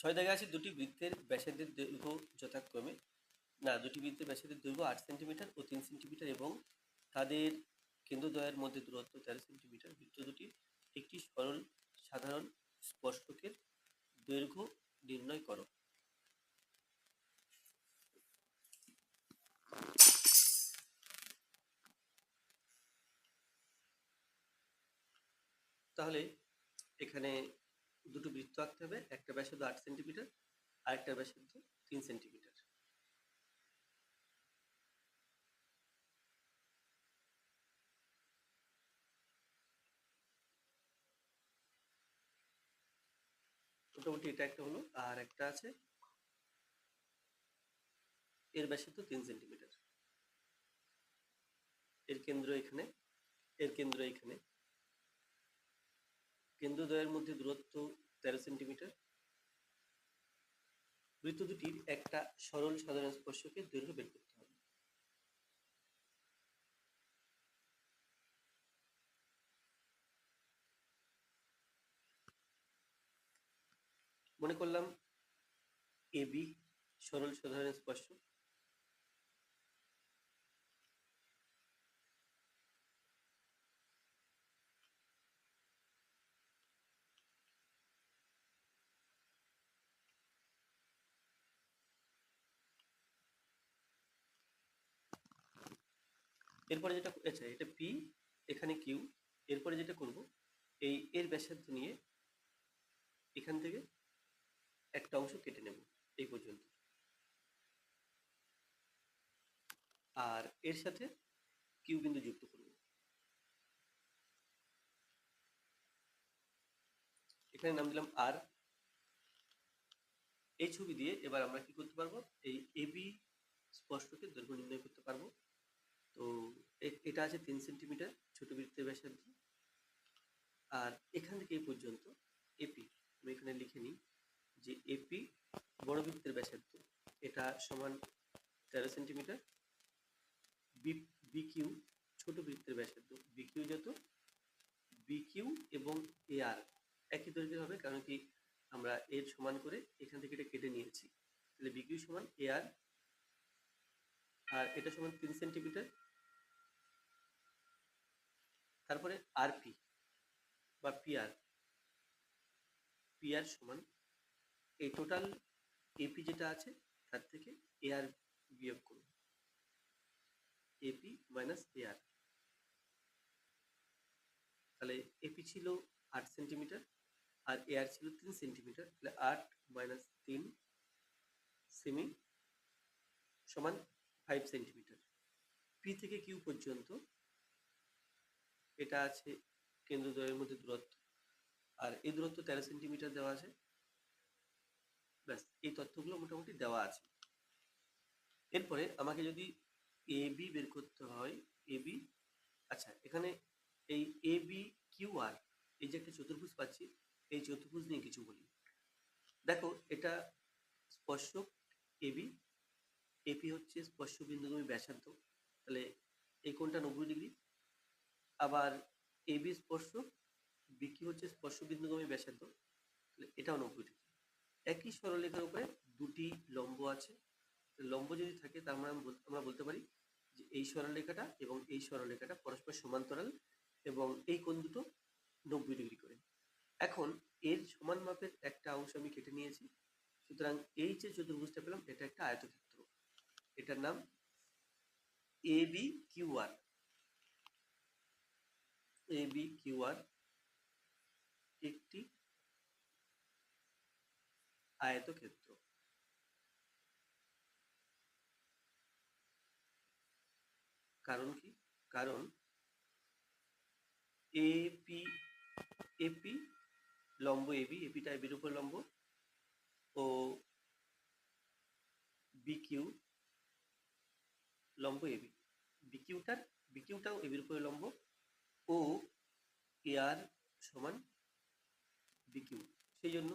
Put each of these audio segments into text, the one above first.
ছয় দাগে আছে দুটি বৃত্তের ব্যাসার্ধের দৈর্ঘ্য যথাক্রমে। না, দুটি বৃত্তের ব্যাসার্ধের দৈর্ঘ্য আট সেন্টিমিটার ও তিন সেন্টিমিটার এবং তাদের কেন্দ্রদ্বয়ের মধ্যে দূরত্ব তেরো সেন্টিমিটার। বৃত্ত দুটি একটি সরল সাধারণ স্পর্শকের দৈর্ঘ্য নির্ণয় করো। তাহলে এখানে দুটো বৃত্ত আঁকতে হবে, একটা ব্যাসার্ধ আট সেন্টিমিটার আর একটা ব্যাসার্ধ তিন সেন্টিমিটার। মোটামুটি এটা একটা হলো, আর একটা আছে, এর ব্যাসার্ধ তিন সেন্টিমিটার। এর কেন্দ্র এখানে, এর কেন্দ্র এখানে। কেন্দ্রদ্বয়ের মধ্যে দূরত্ব তেরো সেন্টিমিটার। বৃত্ত দুটির একটা সরল সাধারণ স্পর্শকের দৈর্ঘ্য বের করতে হবে। মনে করলাম এবি সরল সাধারণ স্পর্শক এরপরে যেটা আচ্ছা এটা পি এখানে কিউ এরপরে যেটা করব, এই এর ব্যাসার্ধ নিয়ে এখান থেকে একটা অংশ কেটে নেব এই পর্যন্ত। আর এর সাথে কিউ বিন্দু যুক্ত করব। এখানে নাম দিলাম আর এই ছবি দিয়ে এবার আমরা কি করতে পারব? এই এবি স্পষ্টকে দৈর্ঘ্য নির্ণয় করতে পারব। তো এটা আছে তিন সেন্টিমিটার ছোট বৃত্তের ব্যাসার্ধ। আর এখান থেকে এই পর্যন্ত এপি আমি এখানে লিখে নিই যে এপি বড় বৃত্তের ব্যাসার্ধ, এটা সমান তেরো সেন্টিমিটার। বি বিকিউ ছোট বৃত্তের ব্যাসার্ধ বিকিউ যত বিকিউ এবং এ আর একই দৈর্ঘ্যের হবে, কারণ কি আমরা এর সমান করে এখান থেকে এটা কেটে নিয়েছি। তাহলে বিকিউ সমান এ আর আর এটা সমান তিন সেন্টিমিটার। তারপরে আরপি বা পিআর পিআর সমান এই টোটাল এপি যেটা আছে তার থেকে এআর বিয়োগ করুন। এপি মাইনাস এআর তাহলে এপি ছিল আট সেন্টিমিটার আর এআর ছিল তিন সেন্টিমিটার তাহলে আট মাইনাস তিন সেমি সমান ফাইভ সেন্টিমিটার পি থেকে কিউ পর্যন্ত এটা আছে কেন্দ্রদ্বয়ের মধ্যে দূরত্ব। আর এই দূরত্ব তেরো সেন্টিমিটার দেওয়া আছে। ব্যাস, এই তথ্যগুলো মোটামুটি দেওয়া আছে। এরপরে আমাকে যদি এ বি বের করতে হয়, এ বি আচ্ছা এখানে এই এ বি, কিউ আর, এই যে একটা চতুর্ভুজ পাচ্ছি, এই চতুর্ভুজ নিয়ে কিছু বলি। দেখো, এটা স্পর্শক বি এপি হচ্ছে স্পর্শ বিন্দুগামী ব্যাসার্ধ। তাহলে এই কোণটা নব্বই ডিগ্রি আবার এবি স্পর্শ বিকি হচ্ছে স্পর্শ বিন্দুগামী ব্যাসার্ধ এটাও নব্বই ডিগ্রি। একই সরলরেখার উপরে দুটি লম্ব আছে। লম্ব যদি থাকে, তার মানে আমরা বলতে পারি যে এই সরলরেখাটা এবং এই সরলরেখাটা পরস্পর সমান্তরাল এবং এই কোণ দুটো নব্বই ডিগ্রি করে। এখন এর সমান মাপের একটা অংশ আমি কেটে নিয়েছি। সুতরাং এই যে চতুর্ভুজটা পেলাম, এটা একটা আয়তক্ষেত্র। এটার নাম A B Q R A B Q R একটি আয়তক্ষেত্র। কারণ কি? কারণ এপি এপি লম্ব এবি এপিটা এবির উপর লম্ব ও বিকিউ লম্ব এবি বিকিউটার বিকিউটাও এবির উপরে লম্ব। এআর সমান বিকিউ সেই জন্য।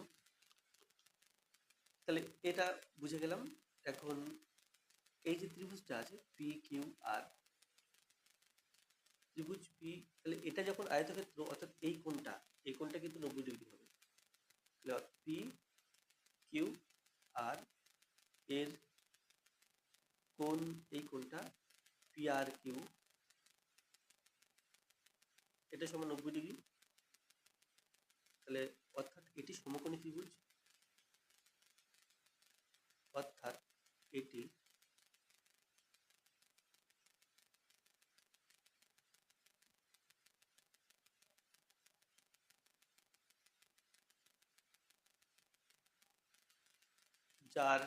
তাহলে এটা বুঝে গেলাম। এখন এই যে ত্রিভুজটা আছে পি কিউ আর ত্রিভুজ পি তাহলে এটা যখন আয়তক্ষেত্র অর্থাৎ এই কোণটা এই কোণটা কিন্তু নব্বই ডিগ্রি হবে পি কিউ এটা সমান নব্বই ডিগ্রি তাহলে অর্থাৎ এটি সমকোণী ত্রিভুজ। অর্থাৎ এটি যার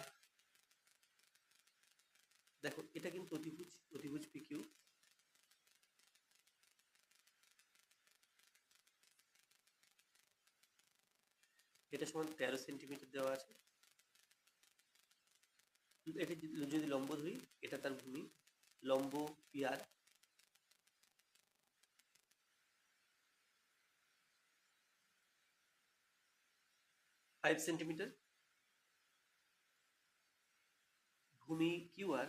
দেখো এটা কিন্তু অতিভুজ অতিভুজ পিকিউ এটা সমান তেরো সেন্টিমিটার দেওয়া আছে। এটা যদি লম্ব ধরি, এটা তার ভূমি। লম্ব, পিয়ার। ফাইভ সেন্টিমিটার ভূমি কিউআর।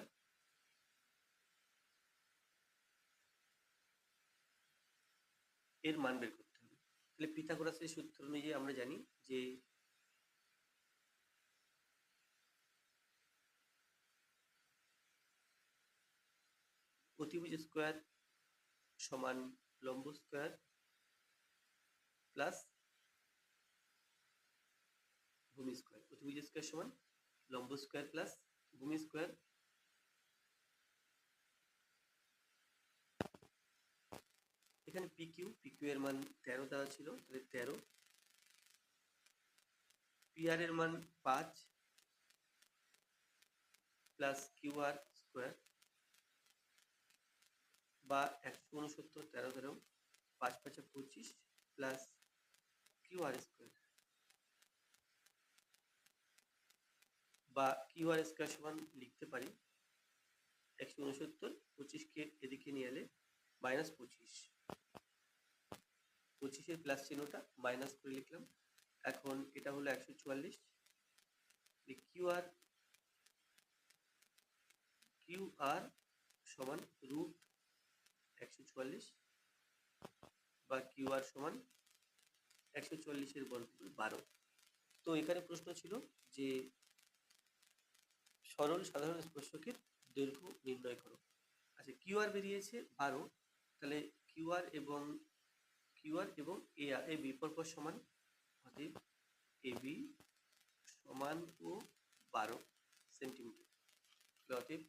এর মান বের করতে হবে। তাহলে পিথাগোরাসের সূত্র অনুযায়ী আমরা জানি যে অতিভুজ স্কোয়ার সমান লম্ব স্কোয়ার প্লাস ভূমি স্কোয়ার। অতিভুজ স্কোয়ার সমান লম্ব স্কোয়ার প্লাস ভূমি স্কোয়ার। এখানে পিকিউ পিকিউ এর মান তেরো দেওয়া ছিল, তাহলে তেরো পিআর এর মান পাঁচ প্লাস কিউআর স্কোয়ার বা একশো উনসত্তর, তেরো তেরো, পাঁচ, পাঁচে, পঁচিশ প্লাস কিউআর স্কোয়ার বা কিউআর স্কোয়ার সমান লিখতে পারি একশো উনসত্তর, পঁচিশকে এদিকে নিয়ে এলে মাইনাস পঁচিশ। পঁচিশের প্লাস চিহ্নটা মাইনাস করে লিখলাম। এখন এটা হলো একশো চুয়াল্লিশ। কিউআর কিউআর সমান রুট একশো চুয়াল্লিশ বা কিউআর সমান একশো চুয়াল্লিশের বর্গমূল বারো। তো এখানে প্রশ্ন ছিল যে সরল সাধারণ স্পর্শকের দৈর্ঘ্য নির্ণয় করো। আচ্ছা কিউআর বেরিয়েছে বারো, তাহলে কিউআর এবং কিউআর এবং এ আর, এ বি পরপর সমান অতএব এ বি সমান ও বারো সেন্টিমিটার। অতএব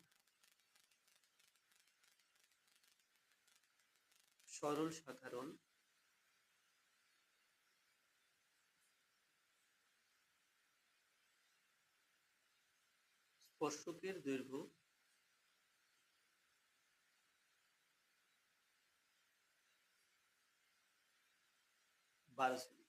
সরল সাধারণ স্পর্শকের দৈর্ঘ্য বারো সেন্টিমিটার